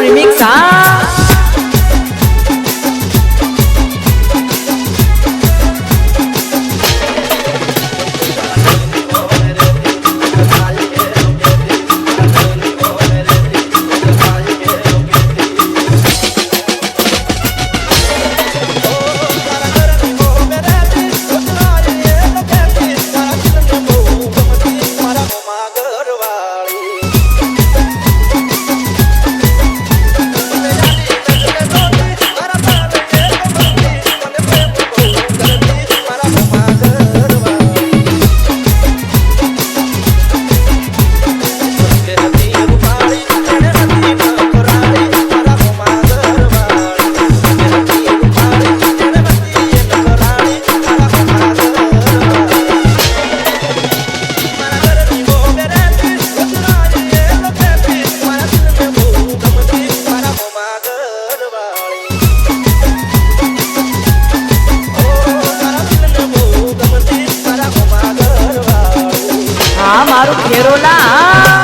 remix, huh? હા મારું ખેરોલા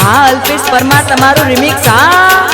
હા અલ્પેશ પરમાર તમારું રિમિક્સ હા.